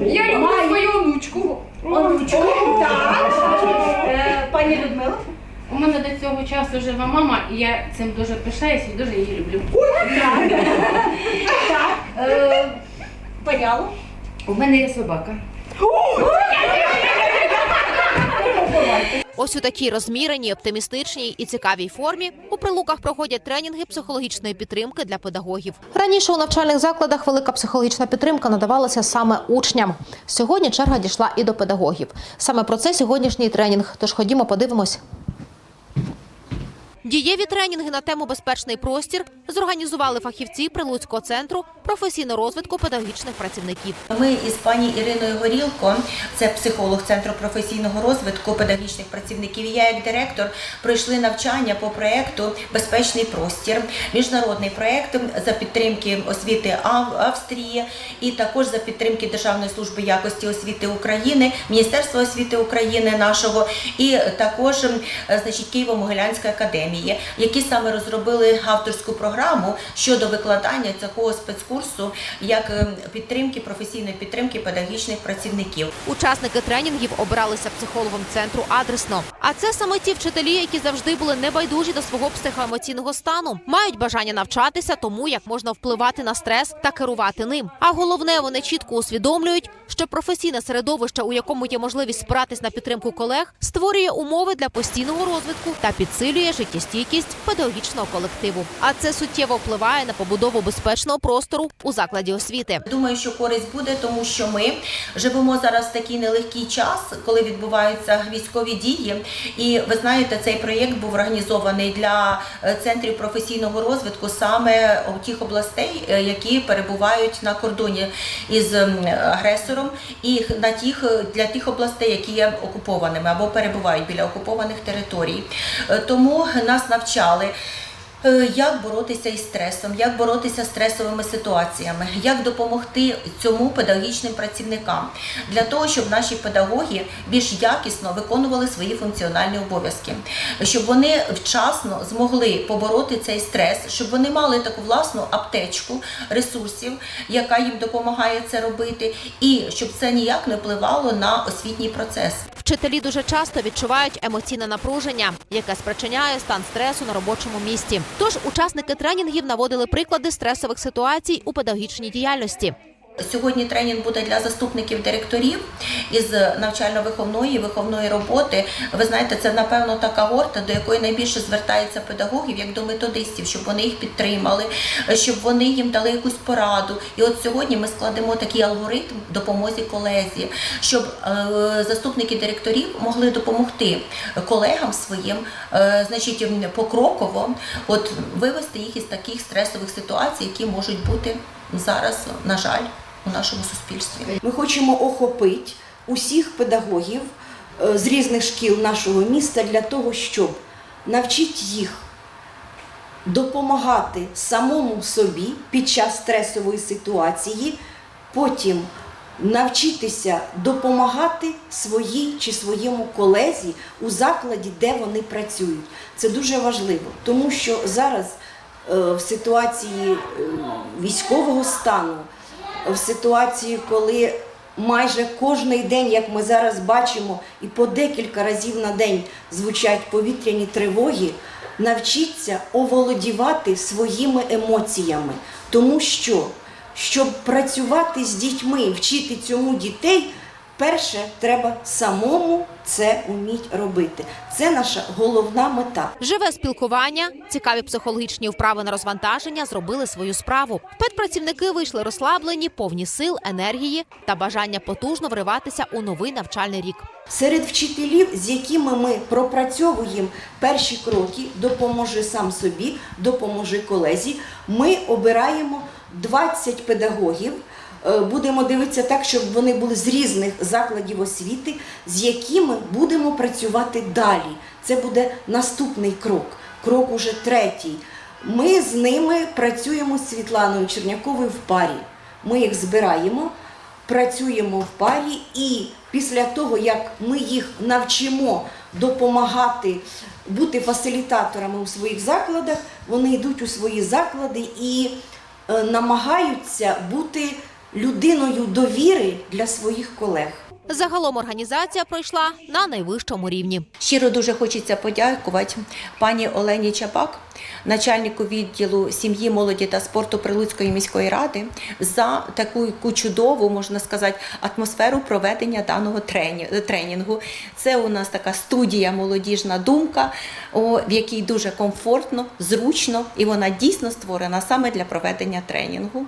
Я люблю свою онучку. Онучку, так. Е, Пані Людмила. У мене до цього часу жива мама, і я цим дуже пишаюсь і дуже її люблю. Так. Е, Паняло. У мене є собака. Ось у такій розміреній, оптимістичній і цікавій формі у прилуках проходять тренінги психологічної підтримки для педагогів. Раніше у навчальних закладах велика психологічна підтримка надавалася саме учням. Сьогодні черга дійшла і до педагогів. Саме про це сьогоднішній тренінг. Тож ходімо, подивимось. Дієві тренінги на тему безпечний простір зорганізували фахівці Прилуцького центру професійного розвитку педагогічних працівників. Ми із пані Іриною Горілко, це психолог Центру професійного розвитку педагогічних працівників. Я як директор пройшли навчання по проекту Безпечний простір, міжнародний проект за підтримки освіти Австрії і також за підтримки Державної служби якості освіти України, Міністерства освіти України нашого і також значить Києво-Могилянської академії, які саме розробили авторську програму щодо викладання цього спецкурсу як ем, підтримки професійної підтримки педагогічних працівників. Учасники тренінгів обиралися психологом центру адресно. А це саме ті вчителі, які завжди були небайдужі до свого психоемоційного стану, мають бажання навчатися тому, як можна впливати на стрес та керувати ним. А головне, вони чітко усвідомлюють, що професійне середовище, у якому є можливість спиратись на підтримку колег, створює умови для постійного розвитку та підсилює життєстійкість педагогічного колективу. А це суттєво впливає на побудову безпечного простору у закладі освіти. Думаю, що користь буде, тому що ми живемо зараз в такий нелегкий час, коли відбуваються військові дії. І ви знаєте, цей проєкт був організований для е, центрів професійного розвитку саме тих областей, е, які перебувають на кордоні із агресором, і на тих е, для тих областей, які є окупованими або перебувають біля окупованих територій. Тому нас навчали. Е, Як боротися із стресом, як боротися з стресовими ситуаціями, як допомогти цьому педагогічним працівникам для того, щоб наші педагоги більш якісно виконували свої функціональні обов'язки, щоб вони вчасно змогли побороти цей стрес, щоб вони мали таку власну аптечку ресурсів, яка їм допомагає це робити, і щоб це ніяк не впливало на освітній процес. Вчителі дуже часто відчувають емоційне напруження, яке спричиняє стан стресу на робочому місці. Тож учасники тренінгів наводили приклади стресових ситуацій у педагогічній діяльності. Сьогодні тренінг буде для заступників директорів із навчально-виховної виховної роботи. Ви знаєте, це напевно така горта, до якої найбільше звертаються педагогів, як до методистів, щоб вони їх підтримали, щоб вони їм дали якусь пораду. І от сьогодні ми складемо такий алгоритм допомозі колезі, щоб е, заступники директорів могли допомогти колегам своїм, е, значить, покроково, от вивести їх із таких стресових ситуацій, які можуть бути зараз, на жаль, у нашому суспільстві. Ми хочемо охопити усіх педагогів е, з різних шкіл нашого міста для того, щоб навчити їх допомагати самому собі під час стресової ситуації, потім навчитися допомагати своїй чи своєму колезі у закладі, де вони працюють. Це дуже важливо, тому що зараз е, в ситуації е, військового стану в ситуації, коли майже кожний день, як ми зараз бачимо, і по декілька разів на день звучать повітряні тривоги, навчіться оволодівати своїми емоціями, тому що щоб працювати з дітьми, вчити цьому дітей. Перше, треба самому це вміти робити. Це наша головна мета. Живе спілкування, цікаві психологічні вправи на розвантаження зробили свою справу. Педпрацівники вийшли розслаблені, повні сил, енергії та бажання потужно вриватися у новий навчальний рік. Серед вчителів, з якими ми пропрацьовуємо перші кроки, допоможи сам собі, допоможи колезі, ми обираємо 20 педагогів. Е, Будемо дивитися так, щоб вони були з різних закладів освіти, з якими будемо працювати далі. Це буде наступний крок, крок уже третій. Ми з ними працюємо з Світланою Черняковою в парі. Ми їх збираємо, працюємо в парі, і після того, як ми їх навчимо допомагати бути фасилітаторами у своїх закладах, вони йдуть у свої заклади і е, намагаються бути людиною довіри для своїх колег. Загалом організація пройшла на найвищому рівні. Щиро дуже хочеться подякувати пані Олені Чапак, начальнику відділу сім'ї, молоді та спорту Прилуцької міської ради, за таку чудову, можна сказати, атмосферу проведення даного трені- тренінгу. Це у нас така студія молодіжна думка, в якій дуже комфортно, зручно, і вона дійсно створена саме для проведення тренінгу.